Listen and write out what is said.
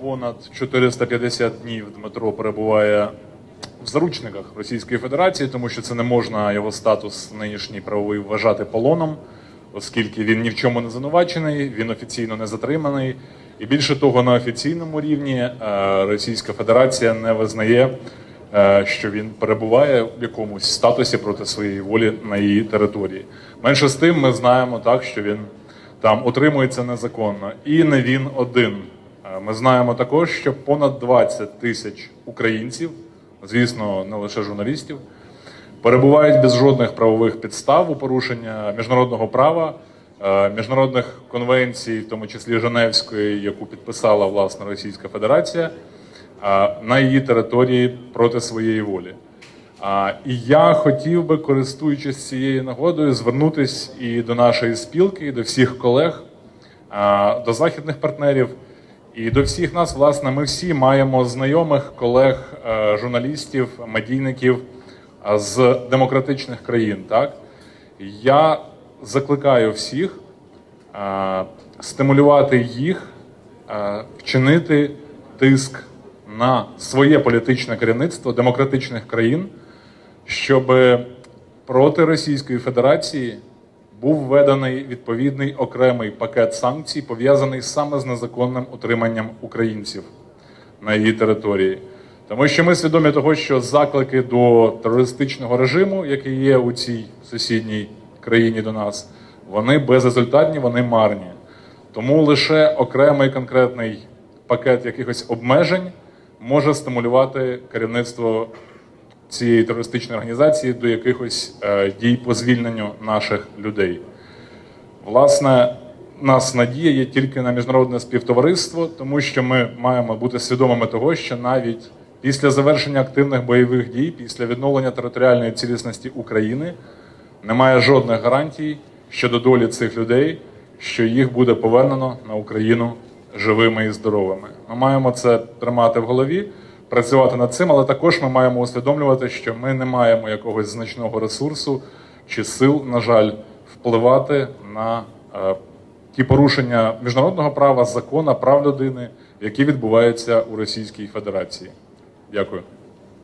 Понад 450 днів Дмитро перебуває в заручниках Російської Федерації, тому що це не можна його статус нинішній правовий вважати полоном, оскільки він ні в чому не звинувачений, він офіційно не затриманий. І більше того, на офіційному рівні е, Російська Федерація не визнає, е, що він перебуває в якомусь статусі проти своєї волі на її території. Менше з тим, ми знаємо так, що він там утримується незаконно, і не він один. Е, Ми знаємо також, що понад 20 тисяч українців, звісно, не лише журналістів, перебувають без жодних правових підстав у порушення міжнародного права, е, міжнародних конвенцій, в тому числі Женевської, яку підписала власне Російська Федерація, е, на її території проти своєї волі. І я хотів би, користуючись цією нагодою, звернутися і до нашої спілки, і до всіх колег, до західних партнерів, і до всіх нас, власне, ми всі маємо знайомих колег, е, журналістів, медійників з демократичних країн. Так я закликаю всіх стимулювати їх вчинити тиск на своє політичне керівництво демократичних країн, щоб проти Російської Федерації був введений відповідний окремий пакет санкцій, пов'язаний саме з незаконним утриманням українців на її території. Тому що ми свідомі того, що заклики до терористичного режиму, який є у цій сусідній країні до нас, вони безрезультатні, вони марні. Тому лише окремий конкретний пакет якихось обмежень може стимулювати керівництво цієї терористичної організації до якихось е, дій по звільненню наших людей. Власне, нас надія є тільки на міжнародне співтовариство, тому що ми маємо бути свідомими того, що навіть після завершення активних бойових дій, після відновлення територіальної цілісності України, немає жодних гарантій щодо долі цих людей, що їх буде повернено на Україну живими і здоровими. Ми маємо це тримати в голові, працювати над цим, але також ми маємо усвідомлювати, що ми не маємо якогось значного ресурсу чи сил, на жаль, впливати на е, ті порушення міжнародного права, закона, прав людини, які відбуваються у Російській Федерації. Дякую.